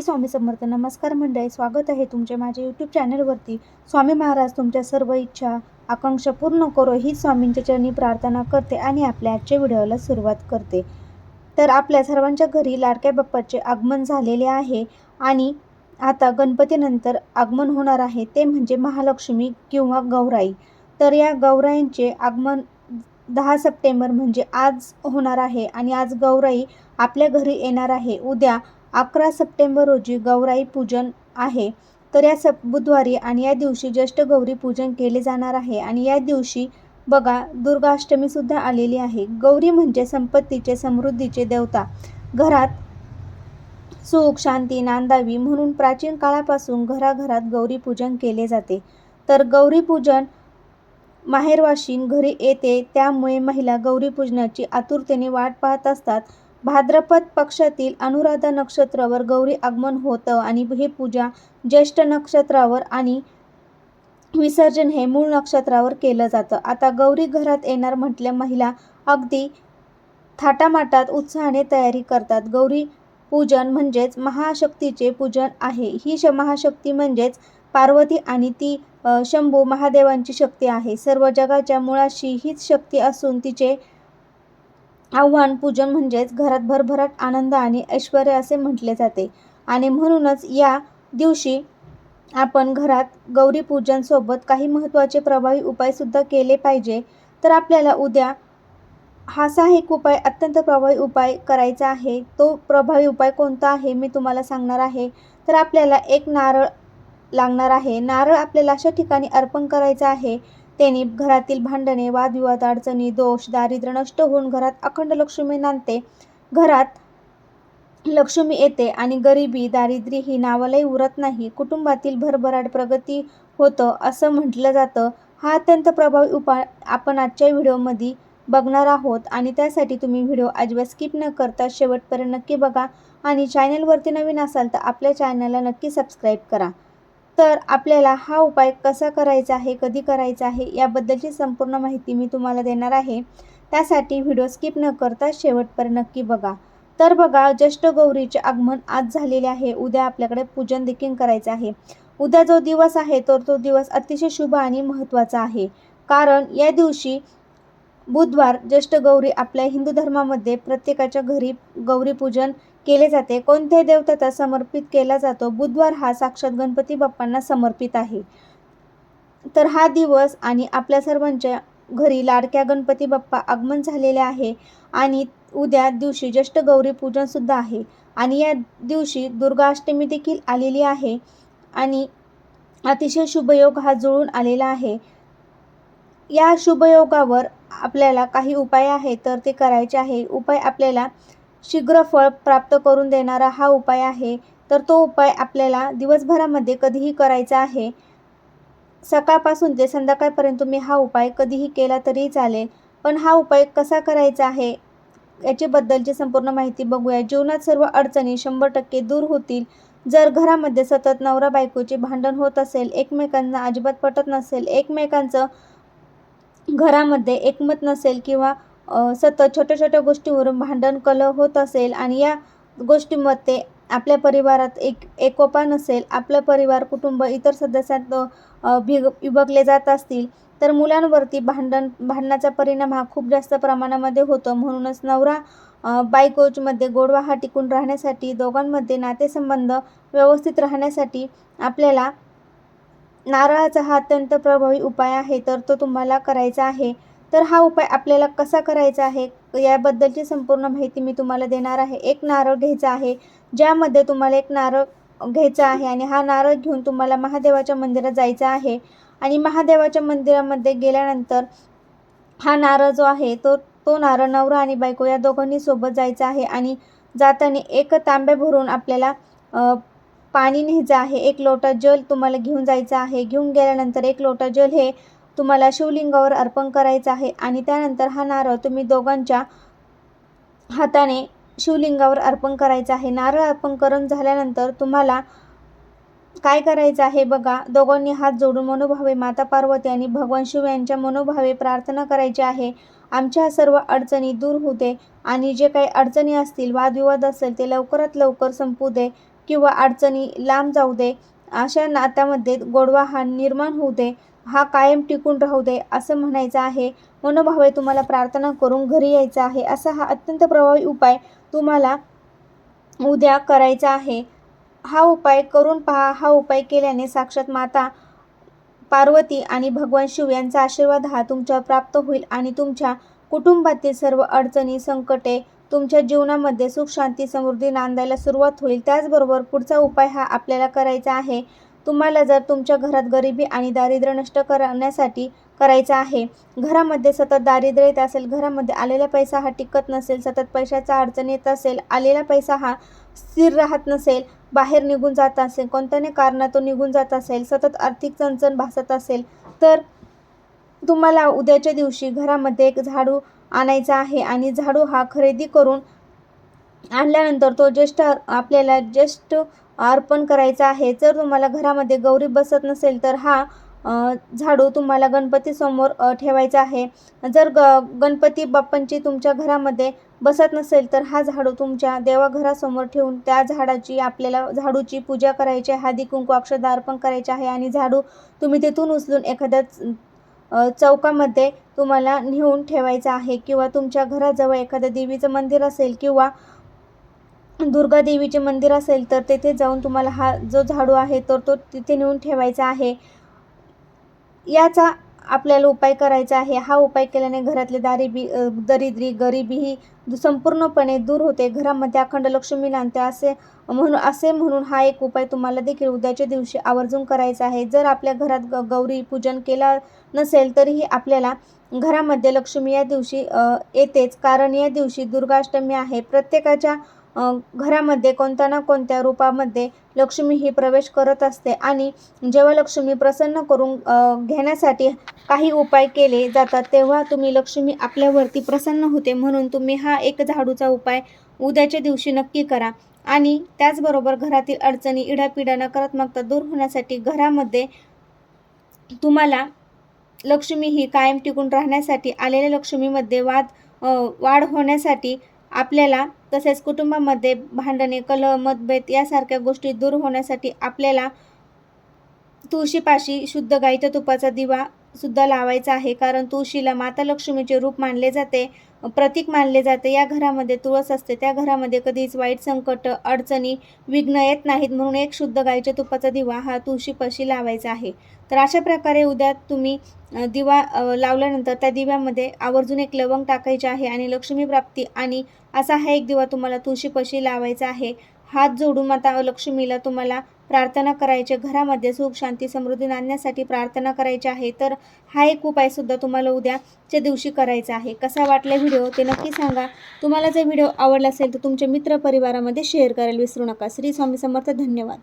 श्री स्वामी समर्थ नमस्कार मंडळी स्वागत आहे तुमचे माझ्या यूट्यूब चॅनलवरती स्वामी महाराज तुमच्या सर्व इच्छा आकांक्षा पूर्ण करो ही स्वामींच्या चरणी प्रार्थना करते आणि आपल्या आजच्या व्हिडिओला सुरुवात करते. तर आपल्या सर्वांच्या घरी लाडक्या बाप्पाचे आगमन झालेले आहे आणि आता गणपतीनंतर आगमन होणार आहे ते म्हणजे महालक्ष्मी किंवा गौराई. तर या गौराईंचे आगमन दहा सप्टेंबर म्हणजे आज होणार आहे आणि आज गौराई आपल्या घरी येणार आहे. उद्या अकरा सप्टेंबर रोजी गौराई पूजन आहे तर या सप बुधवारी आणि या दिवशी ज्येष्ठ गौरी पूजन केले जाणार आहे आणि या दिवशी बघा दुर्गाष्टमीसुद्धा आलेली आहे. गौरी म्हणजे संपत्तीचे समृद्धीचे देवता. घरात सुख शांती नांदावी म्हणून प्राचीन काळापासून घराघरात गौरी पूजन केले जाते. तर गौरी पूजन माहेरवाशीन घरी येते त्यामुळे महिला गौरी पूजनाची आतुरतेने वाट पाहत असतात. भाद्रपद पक्षातील अनुराधा नक्षत्रावर गौरी आगमन होतं आणि हे पूजा ज्येष्ठ नक्षत्रावर आणि विसर्जन हे मूळ नक्षत्रावर केलं जातं. आता गौरी घरात येणार म्हटल्या महिला अगदी थाटामाटात उत्साहाने तयारी करतात. गौरी पूजन म्हणजेच महाशक्तीचे पूजन आहे. ही श महाशक्ती म्हणजेच पार्वती आणि ती शंभू महादेवांची शक्ती आहे. सर्व जगाच्या मुळाशी हीच शक्ती असून तिचे आव्हान पूजन म्हणजेच घरात भरभराट आनंद आणि ऐश्वर असे म्हटले जाते. आणि म्हणूनच या दिवशी आपण घरात गौरी पूजनसोबत काही महत्त्वाचे प्रभावी उपायसुद्धा केले पाहिजे. तर आपल्याला उद्या हा एक उपाय अत्यंत प्रभावी उपाय करायचा आहे. तो प्रभावी उपाय कोणता आहे मी तुम्हाला सांगणार आहे. तर आपल्याला एक नारळ लागणार आहे. नारळ आपल्याला अशा ठिकाणी अर्पण करायचं आहे. त्यांनी घरातील भांडणे वादविवाद अडचणी दोष दारिद्र्य नष्ट होऊन घरात अखंड लक्ष्मी नांदते. घरात लक्ष्मी येते आणि गरिबी दारिद्र्य ही नावालाही उरत नाही. कुटुंबातील भरभराट प्रगती होतं असं म्हटलं जातं. हा अत्यंत प्रभावी उपाय आपण आजच्या व्हिडिओमध्ये बघणार आहोत आणि त्यासाठी तुम्ही व्हिडिओ अजिबात स्किप न करता शेवटपर्यंत नक्की बघा आणि चॅनलवरती नवीन असाल तर आपल्या चॅनलला नक्की सबस्क्राईब करा. तर आपल्याला हा उपाय कसा करायचा आहे कधी करायचा आहे याबद्दलची संपूर्ण माहिती मी तुम्हाला देणार आहे. त्यासाठी व्हिडिओ स्किप न करता शेवटपर्यंत नक्की बघा. तर बघा ज्येष्ठ गौरीचे आगमन आज झालेले आहे. उद्या आपल्याकडे पूजन देखील करायचं आहे. उद्या जो दिवस आहे तर तो दिवस अतिशय शुभ आणि महत्त्वाचा आहे. कारण या दिवशी बुधवार ज्येष्ठ गौरी आपल्या हिंदू धर्मामध्ये प्रत्येकाच्या घरी गौरीपूजन केले जाते. कोणत्याही देवताचा समर्पित केला जातो. बुधवार हा साक्षात गणपती बाप्पांना समर्पित आहे. तर हा दिवस आणि आपल्या सर्वांच्या घरी लाडक्या गणपती बाप्पा आगमन झालेले आहे आणि उद्या दिवशी ज्येष्ठ गौरी पूजनसुद्धा आहे. आणि या दिवशी दुर्गाष्टमी देखील आलेली आहे आणि अतिशय शुभयोग हा जुळून आलेला आहे. या शुभयोगावर आपल्याला काही उपाय आहे तर ते करायचे आहे. उपाय आपल्याला शीघ्र फळ प्राप्त करून देणारा हा उपाय आहे. तर तो उपाय आपल्याला दिवसभरामध्ये कधीही करायचा आहे. सकाळपासून ते संध्याकाळपर्यंत तुम्ही हा उपाय कधीही केला तरी चालेल. पण हा उपाय कसा करायचा आहे याच्याबद्दलची संपूर्ण माहिती बघूया. जीवनात सर्व अडचणी शंभर टक्के दूर होतील. जर घरामध्ये सतत नवरा बायकोचे भांडण होत असेल एकमेकांना अजिबात पटत नसेल एकमेकांचं घरामध्ये एकमत नसेल किंवा सतत छोट्या छोट्या गोष्टीवरून भांडण कलह होत असेल आणि या गोष्टीमध्ये आपल्या परिवारात एक एकोपा नसेल आपलं परिवार कुटुंब इतर सदस्यात भिग विभागले जात असतील तर मुलांवरती भांडण भांडणाचा परिणाम हा खूप जास्त प्रमाणामध्ये होतो. म्हणूनच नवरा बायकोचमध्ये गोडवा हा टिकून राहण्यासाठी दोघांमध्ये नातेसंबंध व्यवस्थित राहण्यासाठी आपल्याला नारळाचा हा अत्यंत प्रभावी उपाय आहे तर तो तुम्हाला करायचा आहे. तर हा उपाय आपल्याला कसा करायचा आहे? याबद्दलची संपूर्ण माहिती मी तुम्हाला देणार आहे. एक नारळ घ्यायचा आहे ज्यामध्ये तुम्हाला एक नारळ घ्यायचा आहे आणि हा नारळ घेऊन तुम्हाला महादेवाच्या मंदिरात जायचं आहे. आणि महादेवाच्या मंदिरामध्ये गेल्यानंतर हा नारळ जो आहे तो तो नारळ नवरा आणि बायको या दोघांनी सोबत जायचा आहे आणि जाताना एक तांब्या भरून आपल्याला पाणी न्यायचं आहे. एक लोटा जल तुम्हाला घेऊन जायचं आहे. घेऊन गेल्यानंतर एक लोटा जल हे तुम्हाला शिवलिंगावर अर्पण करायचं आहे आणि त्यानंतर हा नारळ तुम्ही दोघांच्या हाताने शिवलिंगावर अर्पण करायचं आहे. नारळ अर्पण करून झाल्यानंतर तुम्हाला काय करायचं आहे बघा. दोघांनी हात जोडून मनोभावे माता पार्वती आणि भगवान शिव यांच्या मनोभावे प्रार्थना करायची आहे. आमच्या सर्व अडचणी दूर होते आणि जे काही अडचणी असतील वादविवाद असेल ते लवकरात लवकर संपू दे किंवा अडचणी लांब जाऊ दे. अशा नात्यामध्ये गोडवा हा निर्माण होऊ दे. हा कायम टिकून राहू दे असं म्हणायचं आहे. मनोभावे तुम्हाला प्रार्थना करून घरी यायचं आहे. असा हा अत्यंत प्रभावी उपाय तुम्हाला उद्या करायचा आहे. हा उपाय करून पहा. हा उपाय केल्याने साक्षात माता पार्वती आणि भगवान शिव यांचा आशीर्वाद हा तुमच्यावर प्राप्त होईल आणि तुमच्या कुटुंबातील सर्व अडचणी संकटे तुमच्या जीवनामध्ये सुख शांती समृद्धी नांदायला सुरुवात होईल. त्याचबरोबर पुढचा उपाय हा आपल्याला करायचा आहे. तुम्हाला जर तुमच्या घरात गरिबी आणि दारिद्र्य नष्ट करण्यासाठी करायचं आहे घरामध्ये सतत दारिद्र्य येत असेल घरामध्ये आलेला पैसा हा टिकत नसेल सतत पैशाचा अडचण येत असेल आलेला पैसा हा स्थिर राहत नसेल बाहेर निघून जात असेल कोणत्याही कारणातून निघून जात असेल सतत आर्थिक चणचण भासत असेल तर तुम्हाला उद्याच्या दिवशी घरामध्ये एक झाडू आणायचा आहे आणि झाडू हा खरेदी करून आणल्यानंतर तो ज्येष्ठ आपल्याला ज्येष्ठ अर्पण करायचा आहे. जर तुम्हाला घरामध्ये गौरी बसत नसेल तर हा झाडू तुम्हाला गणपतीसमोर ठेवायचा आहे. जर ग गणपती बाप्पांची तुमच्या घरामध्ये बसत नसेल तर हा झाडू तुमच्या देवाघरासमोर ठेवून त्या झाडाची आपल्याला झाडूची पूजा करायची आहे. हळदी कुंकू अक्षदा अर्पण करायचे आहे आणि झाडू तुम्ही तिथून उचलून एखाद्या च- चौकामध्ये तुम्हाला नेऊन ठेवायचा आहे. किंवा तुमच्या घराजवळ एखादं देवीचं मंदिर असेल किंवा दुर्गा देवीचे मंदिर असेल तर तेथे जाऊन तुम्हाला हा जो झाडू आहे तर तो तिथे नेऊन ठेवायचा आहे. याचा आपल्याला उपाय करायचा आहे. हा उपाय केल्याने घरातले दारिबी दरिद्री गरिबी ही दु- संपूर्णपणे दूर होते. घरामध्ये अखंड लक्ष्मी नांदते असे म्हणून असे म्हणून हा एक उपाय तुम्हाला देखील उद्याच्या दिवशी आवर्जून करायचा आहे. जर आपल्या घरात ग गौरी पूजन केला नसेल तरीही आपल्याला घरामध्ये लक्ष्मी या दिवशी येतेच. कारण या दिवशी दुर्गाष्टमी आहे. प्रत्येकाच्या घरामध्ये कोणत्या ना कोणत्या रूपामध्ये लक्ष्मी ही प्रवेश करत असते आणि जेव्हा लक्ष्मी प्रसन्न करून घेण्यासाठी काही उपाय केले जातात तेव्हा तुम्ही लक्ष्मी आपल्यावरती प्रसन्न होते म्हणून तुम्ही हा एक झाडूचा उपाय उद्याच्या दिवशी नक्की करा. आणि त्याचबरोबर घरातील अडचणी इडापिडा नकारात्मकता दूर होण्यासाठी घरामध्ये तुम्हाला लक्ष्मी ही कायम टिकून राहण्यासाठी आलेल्या लक्ष्मीमध्ये वाद वाढ होण्यासाठी आपल्याला तसेच कुटुंबामध्ये भांडणे कलह मतभेद यासारख्या गोष्टी दूर होण्यासाठी आपल्याला तुळशीपाशी शुद्ध गाईच्या तुपाचा दिवा सुद्धा लावायचा आहे. कारण तुळशीला माता लक्ष्मीचे रूप मानले जाते. प्रतीक मानले जाते. या घरामध्ये तुळस असते. त्या घरामध्ये कधीच वाईट संकट अडचणी विघ्न येत नाहीत. म्हणून एक शुद्ध गाईच्या तुपाचा दिवा हा तुळशीपाशी लावायचा आहे. तर अशा प्रकारे उद्या तुम्ही दिवा लावल्यानंतर त्या दिव्यामध्ये आवर्जून एक लवंग टाकायचे आहे आणि लक्ष्मी प्राप्ती आणि असा हा एक दिवा तुम्हाला तुळशीपाशी लावायचा आहे. हात जोडून माता लक्ष्मीला तुम्हाला प्रार्थना करायचे घरामध्ये सुख शांती समृद्धी आणण्यासाठी प्रार्थना करायची आहे तर हा एक उपायसुद्धा तुम्हाला उद्याच्या दिवशी करायचा आहे. कसा वाटला व्हिडिओ ते नक्की सांगा. तुम्हाला जर व्हिडिओ आवडला असेल तर तुमच्या मित्रपरिवारामध्ये शेअर करायला विसरू नका. श्री स्वामी समर्थ धन्यवाद.